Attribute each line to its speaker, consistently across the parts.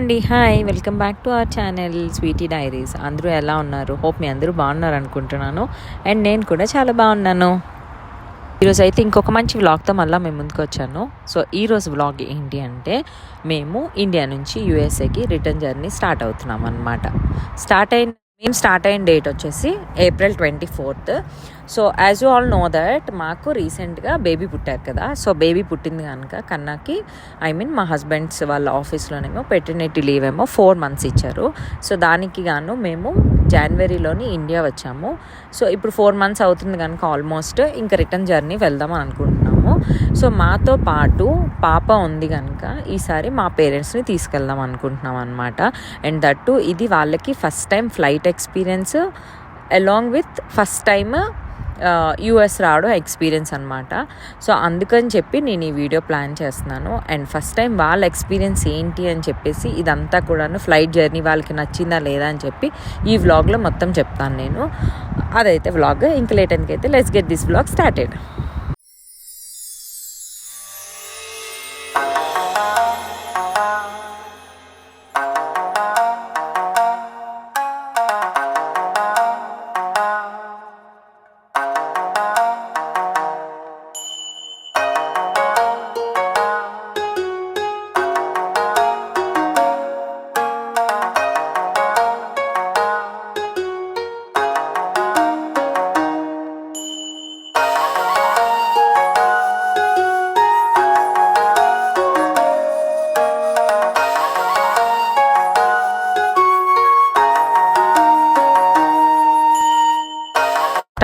Speaker 1: అండి hi welcome back to our channel Sweety Diaries అందరూ ఎలా ఉన్నారు? హోప్ మీ అందరూ బాగున్నారు అనుకుంటున్నాను. అండ్ నేను కూడా చాలా బాగున్నాను. ఈరోజు అయితే ఇంకొక మంచి వ్లాగ్తో మళ్ళీ మేము ముందుకు వచ్చాను. సో ఈరోజు వ్లాగ్ ఏంటి అంటే మేము ఇండియా నుంచి యూఎస్ఏకి రిటర్న్ జర్నీ స్టార్ట్ అవుతున్నాం అనమాట స్టార్ట్ అయిన మేము స్టార్ట్ అయిన డేట్ వచ్చేసి April twenty fourth. So as you all know that మాకు రీసెంట్గా బేబీ పుట్టారు కదా. సో బేబీ పుట్టింది కనుక కన్నాకి ఐ మీన్ మా హస్బెండ్స్ వాళ్ళ ఆఫీస్లోనేమో పెటర్నిటీ లీవ్ ఏమో ఫోర్ మంత్స్ ఇచ్చారు. సో దానికి గాను మేము జనవరిలోని ఇండియా వచ్చాము. సో ఇప్పుడు ఫోర్ మంత్స్ అవుతుంది కనుక ఆల్మోస్ట్ ఇంకా రిటర్న్ జర్నీ వెళ్దాం అనుకుంటున్నాం. సో మాతో పాటు పాప ఉంది కనుక ఈసారి మా పేరెంట్స్ని తీసుకెళ్దాం అనుకుంటున్నాం అనమాట అండ్ దట్టు ఇది వాళ్ళకి first time flight experience along with first time US రావడం ఎక్స్పీరియన్స్ అనమాట సో అందుకని చెప్పి నేను ఈ వీడియో ప్లాన్ చేస్తున్నాను. అండ్ ఫస్ట్ టైం వాళ్ళ ఎక్స్పీరియన్స్ ఏంటి అని చెప్పేసి ఇదంతా కూడాను ఫ్లైట్ జర్నీ వాళ్ళకి నచ్చిందా లేదా అని చెప్పి ఈ వ్లాగ్లో మొత్తం చెప్తాను నేను. అదైతే వ్లాగ్ ఇంక లేటన్కి అయితే let's get this vlog started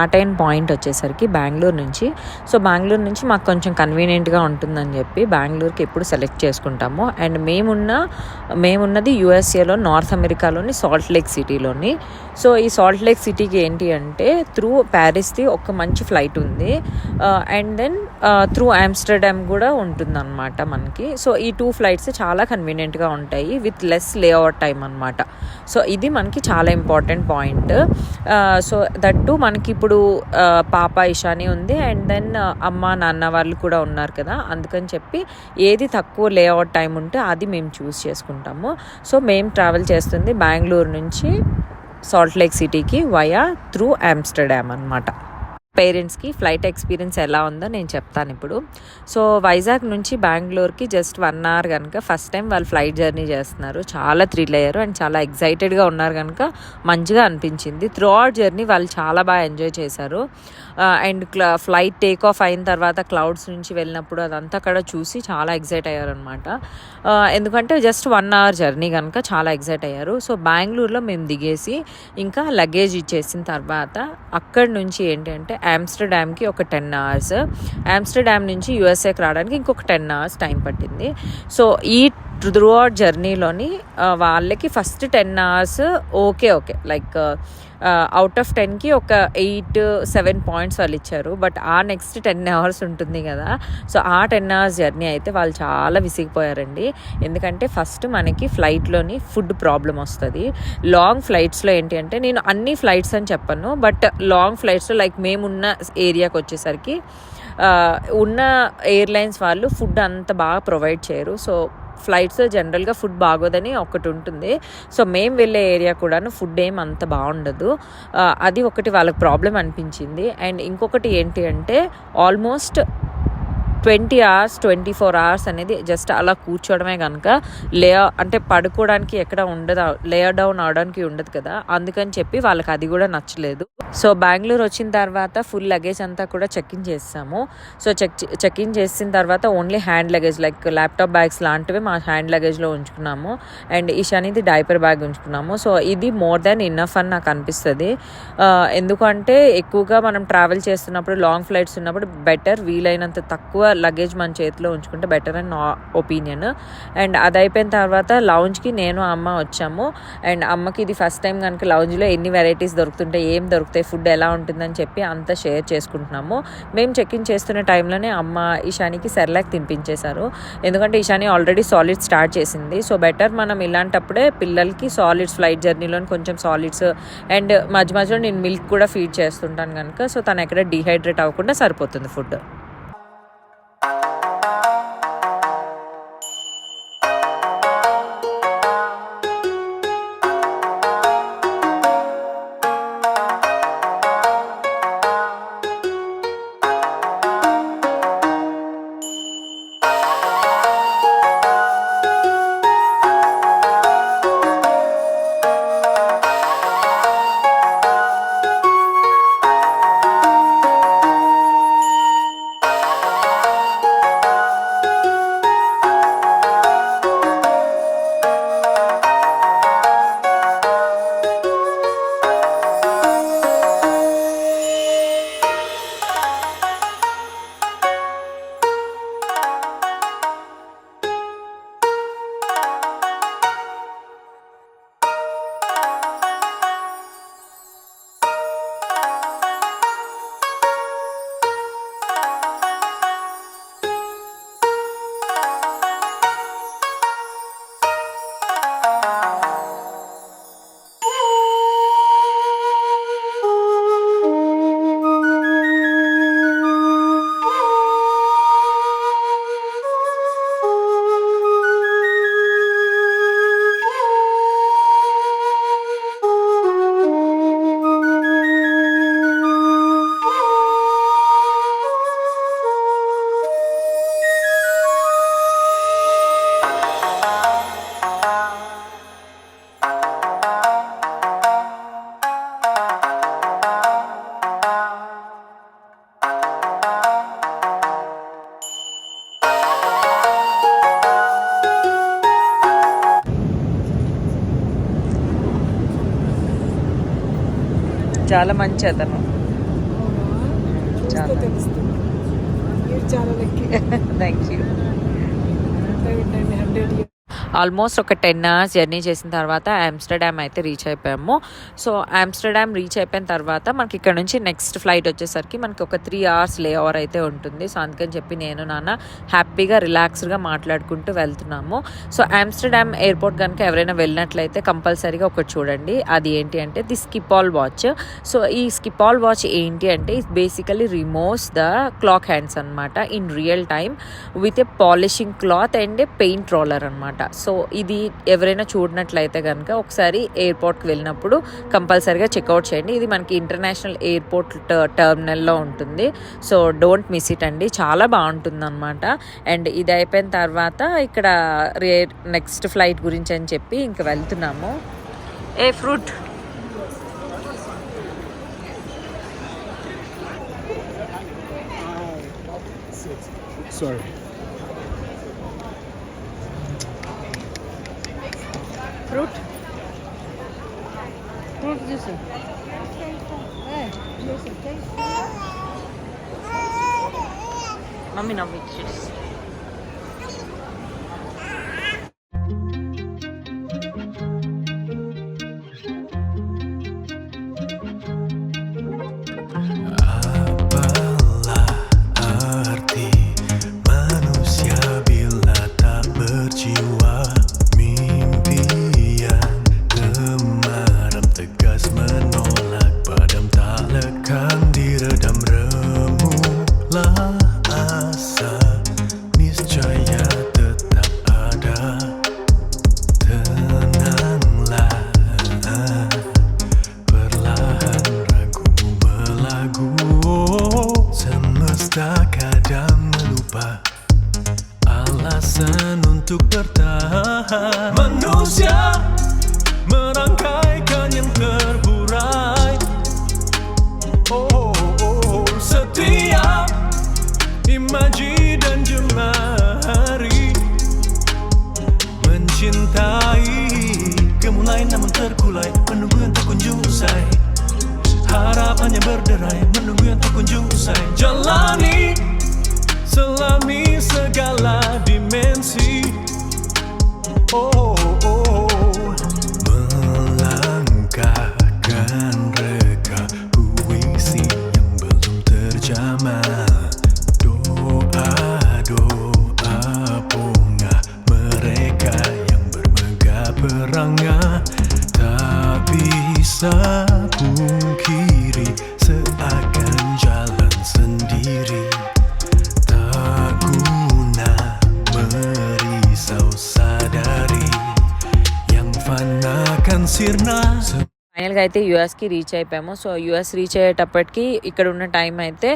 Speaker 1: start అయిన పాయింట్ వచ్చేసరికి బెంగళూరు నుంచి. సో బెంగళూరు నుంచి మాకు కొంచెం కన్వీనియంట్గా ఉంటుందని చెప్పి బెంగళూరుకి ఎప్పుడు సెలెక్ట్ చేసుకుంటాము. అండ్ మేమున్న మేమున్నది యూఎస్ఏలో నార్త్ అమెరికాలోని సాల్ట్ లేక్ సిటీలోని సో ఈ సాల్ట్ లేక్ సిటీకి ఏంటి అంటే త్రూ ప్యారిస్ది ఒక మంచి ఫ్లైట్ ఉంది. అండ్ దెన్ త్రూ ఆమ్స్టర్డామ్ కూడా ఉంటుందన్నమాట మనకి. సో ఈ టూ ఫ్లైట్స్ చాలా కన్వీనియంట్గా ఉంటాయి విత్ లెస్ లేఅవుట్ టైం అనమాట సో ఇది మనకి చాలా ఇంపార్టెంట్ పాయింట్ సో దట్టు మనకి ఇప్పుడు ఇప్పుడు పాప ఇషాని ఉంది. అండ్ దెన్ అమ్మ నాన్న వాళ్ళు కూడా ఉన్నారు కదా. అందుకని చెప్పి ఏది తక్కువ లేఅవుట్ టైం ఉంటే అది మేము చూస్ చేసుకుంటాము. సో మేము ట్రావెల్ చేస్తుంది బెంగళూరు నుంచి సాల్ట్ లేక్ సిటీకి వయా త్రూ ఆమ్స్టర్డామ్ అనమాట పేరెంట్స్కి ఫ్లైట్ ఎక్స్పీరియన్స్ ఎలా ఉందో నేను చెప్తాను ఇప్పుడు. సో వైజాగ్ నుంచి బెంగళూరుకి జస్ట్ వన్ అవర్ కనుక ఫస్ట్ టైం వాళ్ళు ఫ్లైట్ జర్నీ చేస్తున్నారు. చాలా థ్రిల్ అయ్యారు అండ్ చాలా ఎక్సైటెడ్గా ఉన్నారు కనుక మంచిగా అనిపించింది. త్రూ అవుట్ జర్నీ వాళ్ళు చాలా బాగా ఎంజాయ్ చేశారు. అండ్ ఫ్లైట్ టేక్ ఆఫ్ అయిన తర్వాత క్లౌడ్స్ నుంచి వెళ్ళినప్పుడు అదంతా అక్కడ చూసి చాలా ఎగ్జైట్ అయ్యారు అనమాట ఎందుకంటే జస్ట్ వన్ అవర్ జర్నీ కనుక చాలా ఎగ్జైట్ అయ్యారు. సో బెంగళూరులో మేము దిగేసి ఇంకా లగేజ్ ఇచ్చేసిన తర్వాత అక్కడి నుంచి ఏంటంటే ఆమ్స్టర్డామ్కి ఒక టెన్ అవర్స్. ఆమ్స్టర్డామ్ నుంచి యూఎస్ఏకి రావడానికి ఇంకొక టెన్ అవర్స్ టైం పట్టింది. సో ఈ త్రూ అవుట్ జర్నీలోని వాళ్ళకి first ten hours okay okay. Like out of టెన్కి ఒక ఎయిట్ సెవెన్ పాయింట్స్ వాళ్ళు ఇచ్చారు. బట్ ఆ నెక్స్ట్ టెన్ అవర్స్ ఉంటుంది కదా. సో ఆ టెన్ అవర్స్ జర్నీ అయితే వాళ్ళు చాలా విసిగిపోయారండి. ఎందుకంటే ఫస్ట్ మనకి ఫ్లైట్లోని ఫుడ్ ప్రాబ్లం వస్తుంది. లాంగ్ ఫ్లైట్స్లో ఏంటి అంటే నేను అన్ని ఫ్లైట్స్ అని చెప్పను. బట్ లాంగ్ ఫ్లైట్స్లో లైక్ మేమున్న ఏరియాకి వచ్చేసరికి ఉన్న ఎయిర్లైన్స్ వాళ్ళు ఫుడ్ అంత బాగా ప్రొవైడ్ చేయరు. సో ఫ్లైట్స్ జనరల్గా ఫుడ్ బాగోదని ఒకటి ఉంటుంది. సో మేము వెళ్ళే ఏరియా కూడాను ఫుడ్ ఏం అంత బాగుండదు. అది ఒకటి వాళ్ళకి ప్రాబ్లం అనిపించింది. అండ్ ఇంకొకటి ఏంటి అంటే almost twenty hours twenty four hours అనేది జస్ట్ అలా కూర్చోవడమే కనుక లే అంటే పడుకోవడానికి ఎక్కడ ఉండదు లే డౌన్ అవడానికి ఉండదు కదా. అందుకని చెప్పి వాళ్ళకి అది కూడా నచ్చలేదు. సో బెంగళూరు వచ్చిన తర్వాత ఫుల్ లగేజ్ అంతా కూడా చెక్ ఇన్ చేస్తాము. సో చెక్ చెక్ ఇన్ చేసిన తర్వాత only hand luggage like laptop bags లాంటివి మా హ్యాండ్ లగేజ్లో ఉంచుకున్నాము. అండ్ ఈశానిది డైపర్ బ్యాగ్ ఉంచుకున్నాము. సో ఇది మోర్ దాన్ ఇన్నఫ్ అని నాకు అనిపిస్తుంది. ఎందుకంటే ఎక్కువగా మనం ట్రావెల్ చేస్తున్నప్పుడు లాంగ్ ఫ్లైట్స్ ఉన్నప్పుడు బెటర్ వీలైనంత తక్కువ లగేజ్ మన చేతిలో ఉంచుకుంటే బెటర్ అని నా ఒపీనియన్ అండ్ అది అయిపోయిన తర్వాత లౌంజ్కి నేను అమ్మ వచ్చాము. అండ్ అమ్మకి ఇది ఫస్ట్ టైం కనుక లౌంజ్లో ఎన్ని వెరైటీస్ దొరుకుతుంటాయి ఏం దొరుకుతాయి ఫుడ్ ఎలా ఉంటుందని చెప్పి అంతా షేర్ చేసుకుంటున్నాము. మేము చెక్ ఇన్ చేస్తున్న టైంలోనే అమ్మ ఇషానికి సెర్లాక్ తినిపించేశారు. ఎందుకంటే ఇషాని ఆల్రెడీ సాలిడ్ స్టార్ట్ చేసింది. సో బెటర్ మనం ఇలాంటప్పుడే పిల్లలకి సాలిడ్స్ ఫ్లైట్ జర్నీలో కొంచెం సాలిడ్స్ అండ్ మధ్య మధ్యలో నేను మిల్క్ కూడా ఫీడ్ చేస్తుంటాను కనుక. సో తను ఎక్కడ డిహైడ్రేట్ అవ్వకుండా సరిపోతుంది ఫుడ్ చాలా మంచి అతను. థ్యాంక్ యూ ఆల్మోస్ట్ ఒక టెన్ అవర్స్ జర్నీ చేసిన తర్వాత ఆమ్స్టర్డామ్ అయితే రీచ్ అయిపోయాము. సో ఆమ్స్టర్డామ్ రీచ్ అయిపోయిన తర్వాత మనకి ఇక్కడ నుంచి నెక్స్ట్ ఫ్లైట్ వచ్చేసరికి మనకి ఒక త్రీ అవర్స్ లే ఓవర్ అయితే ఉంటుంది. సో అందుకని చెప్పి నేను నాన్న హ్యాపీగా రిలాక్స్డ్గా మాట్లాడుకుంటూ వెళ్తున్నాము. సో ఆమ్స్టర్డామ్ ఎయిర్పోర్ట్ కనుక ఎవరైనా వెళ్ళినట్లయితే కంపల్సరీగా ఒకటి చూడండి. అది ఏంటి అంటే ది స్కిపాల్ వాచ్. సో ఈ స్కిపాల్ వాచ్ ఏంటి అంటే it basically removes the clock hands అనమాట in real time with a polishing cloth and a paint roller అనమాట సో సో ఇది ఎవరైనా చూడనట్లయితే కనుక ఒకసారి ఎయిర్పోర్ట్కి వెళ్ళినప్పుడు కంపల్సరీగా చెక్అవుట్ చేయండి. ఇది మనకి ఇంటర్నేషనల్ ఎయిర్పోర్ట్ టర్మినల్లో ఉంటుంది. సో డోంట్ మిస్ ఇట్ అండి. చాలా బాగుంటుంది అనమాట అండ్ ఇది అయిపోయిన తర్వాత ఇక్కడ రే నెక్స్ట్ ఫ్లైట్ గురించి అని చెప్పి ఇంకా వెళ్తున్నాము. ఏ fruit?
Speaker 2: Sorry.
Speaker 1: Fruit fruit juice mummy నవ్వు
Speaker 2: untuk bertahan. Manusia Merangkaikan yang terburai. Oh, oh, oh. Setiap Imaji dan jemari Mencintai. Gemulai namun terkulai Menunggu yang tak kunjung usai. Harapannya berderai Menunggu yang tak kunjung usai. Jalani Selami segala dimensi Oh, oh, oh. decir.
Speaker 1: ఫైనల్గా అయితే యూఎస్కి reach అయిపోయాము. So US reach అయ్యేటప్పటికి ఇక్కడ ఉన్న time అయితే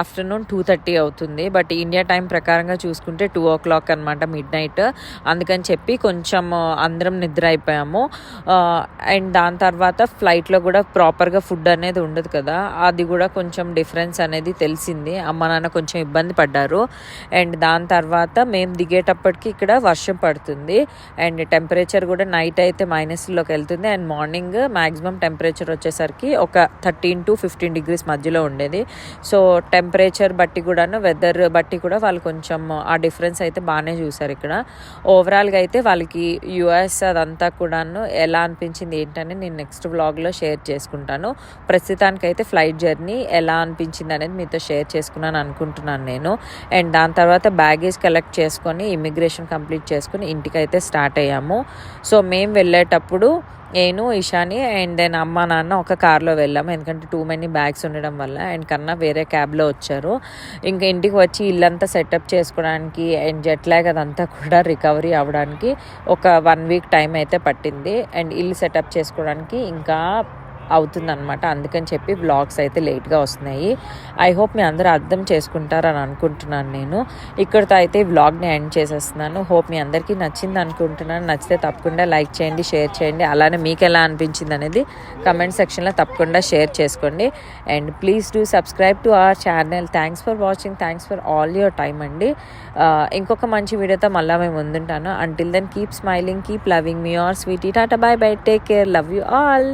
Speaker 1: afternoon two thirty అవుతుంది. But India time ప్రకారంగా చూసుకుంటే టూ ఓ క్లాక్ అనమాట మిడ్ నైట్. అందుకని చెప్పి కొంచెం అందరం నిద్ర అయిపోయాము. అండ్ దాని తర్వాత ఫ్లైట్లో కూడా ప్రాపర్గా ఫుడ్ అనేది ఉండదు కదా. అది కూడా కొంచెం డిఫరెన్స్ అనేది తెలిసింది. అమ్మ నాన్న కొంచెం ఇబ్బంది పడ్డారు. అండ్ దాని తర్వాత మేము దిగేటప్పటికి ఇక్కడ వర్షం పడుతుంది. అండ్ టెంపరేచర్ కూడా నైట్ అయితే మైనస్లోకి వెళ్తుంది. అండ్ మార్నింగ్ మ్యాక్సిమం టెంపరేచర్ వచ్చేసరికి ఒక థర్టీన్ టు ఫిఫ్టీన్ డిగ్రీస్ మధ్యలో ఉండేది. సో టెంపరేచర్ బట్టి కూడాను వెదర్ బట్టి కూడా వాళ్ళు కొంచెం ఆ డిఫరెన్స్ అయితే బాగానే చూసారు ఇక్కడ. ఓవరాల్గా అయితే వాళ్ళకి యుఎస్ అదంతా కూడాను ఎలా అనిపించింది ఏంటని నేను నెక్స్ట్ వ్లాగ్లో షేర్ చేసుకుంటాను. ప్రస్తుతానికైతే ఫ్లైట్ జర్నీ ఎలా అనిపించింది అనేది మీతో షేర్ చేసుకున్నాను అనుకుంటున్నాను నేను. అండ్ దాని తర్వాత బ్యాగేజ్ కలెక్ట్ చేసుకొని ఇమిగ్రేషన్ కంప్లీట్ చేసుకొని ఇంటికైతే స్టార్ట్ అయ్యాము. సో మేము వెళ్ళేటప్పుడు నేను ఇషాని అండ్ దెన్ అమ్మ నాన్న ఒక కార్లో వెళ్ళాము ఎందుకంటే టూ మెనీ బ్యాగ్స్ ఉండడం వల్ల అండ్ కన్నా వేరే క్యాబ్లో వచ్చారు. ఇంకా ఇంటికి వచ్చి ఇల్లంతా సెటప్ చేసుకోవడానికి అండ్ జెట్ లాగ్ అదంతా కూడా రికవరీ అవ్వడానికి ఒక వన్ వీక్ టైం అయితే పట్టింది. అండ్ ఇల్లు సెటప్ చేసుకోవడానికి ఇంకా అవుతుందన్నమాట. అందుకని చెప్పి వ్లాగ్స్ అయితే లేట్గా వస్తున్నాయి. ఐ హోప్ మీ అందరూ అర్థం చేసుకుంటారని అనుకుంటున్నాను నేను. ఇక్కడితో అయితే బ్లాగ్ని వ్లాగ్ని ఎండ్ చేసేస్తున్నాను. హోప్ మీ అందరికీ నచ్చింది అనుకుంటున్నాను. నచ్చితే తప్పకుండా లైక్ చేయండి షేర్ చేయండి. అలానే మీకు ఎలా అనిపించింది అనేది కమెంట్ సెక్షన్లో తప్పకుండా షేర్ చేసుకోండి. And please do subscribe to our channel thanks for watching thanks for all your time అండి. ఇంకొక మంచి వీడియోతో మళ్ళీ మేము ముందుంటాను. Until then keep smiling keep loving me are Sweety tata bye bye take care love you all